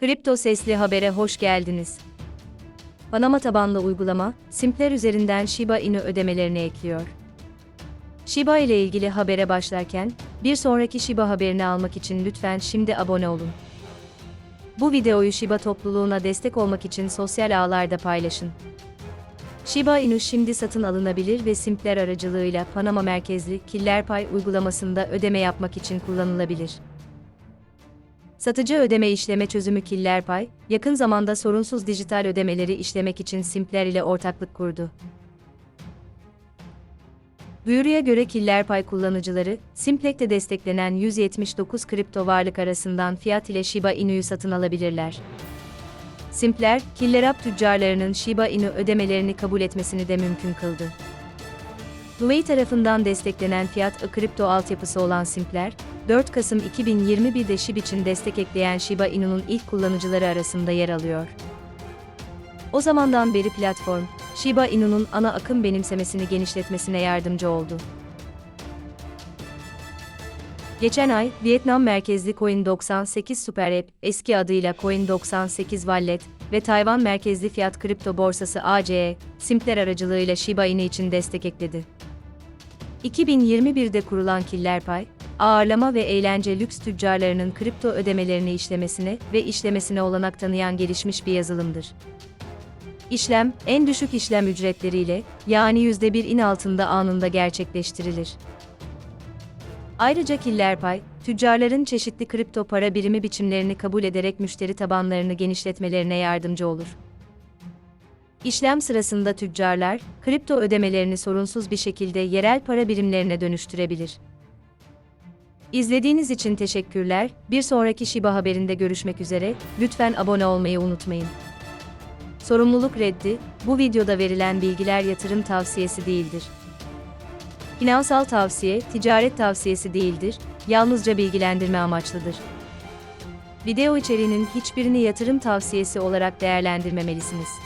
Kripto Sesli Haber'e hoş geldiniz. Panama tabanlı uygulama, Simpler üzerinden Shiba Inu ödemelerini ekliyor. Shiba ile ilgili habere başlarken, bir sonraki Shiba haberini almak için lütfen şimdi abone olun. Bu videoyu Shiba topluluğuna destek olmak için sosyal ağlarda paylaşın. Shiba Inu şimdi satın alınabilir ve Simpler aracılığıyla Panama merkezli KillerPay uygulamasında ödeme yapmak için kullanılabilir. Satıcı ödeme işleme çözümü KillerPay, yakın zamanda sorunsuz dijital ödemeleri işlemek için Simpler ile ortaklık kurdu. Duyuruya göre KillerPay kullanıcıları, Simplek'te desteklenen 179 kripto varlık arasından fiyat ile Shiba Inu'yu satın alabilirler. Simpler, KillerApp tüccarlarının Shiba Inu ödemelerini kabul etmesini de mümkün kıldı. Nuvei tarafından desteklenen fiyat kripto altyapısı olan Simpler, 4 Kasım 2021'de SHIB için destek ekleyen Shiba Inu'nun ilk kullanıcıları arasında yer alıyor. O zamandan beri platform, Shiba Inu'nun ana akım benimsemesini genişletmesine yardımcı oldu. Geçen ay, Vietnam merkezli Coin98 Super App, eski adıyla Coin98 Wallet ve Tayvan merkezli fiyat kripto borsası ACE, Simpler aracılığıyla Shiba Inu için destek ekledi. 2021'de kurulan KillerPay, ağırlama ve eğlence lüks tüccarlarının kripto ödemelerini işlemesine ve işlemesine olanak tanıyan gelişmiş bir yazılımdır. İşlem, en düşük işlem ücretleriyle, yani %1 in altında anında gerçekleştirilir. Ayrıca KillerPay, tüccarların çeşitli kripto para birimi biçimlerini kabul ederek müşteri tabanlarını genişletmelerine yardımcı olur. İşlem sırasında tüccarlar, kripto ödemelerini sorunsuz bir şekilde yerel para birimlerine dönüştürebilir. İzlediğiniz için teşekkürler. Bir sonraki Shiba haberinde görüşmek üzere. Lütfen abone olmayı unutmayın. Sorumluluk reddi, bu videoda verilen bilgiler yatırım tavsiyesi değildir. Finansal tavsiye, ticaret tavsiyesi değildir, yalnızca bilgilendirme amaçlıdır. Video içeriğinin hiçbirini yatırım tavsiyesi olarak değerlendirmemelisiniz.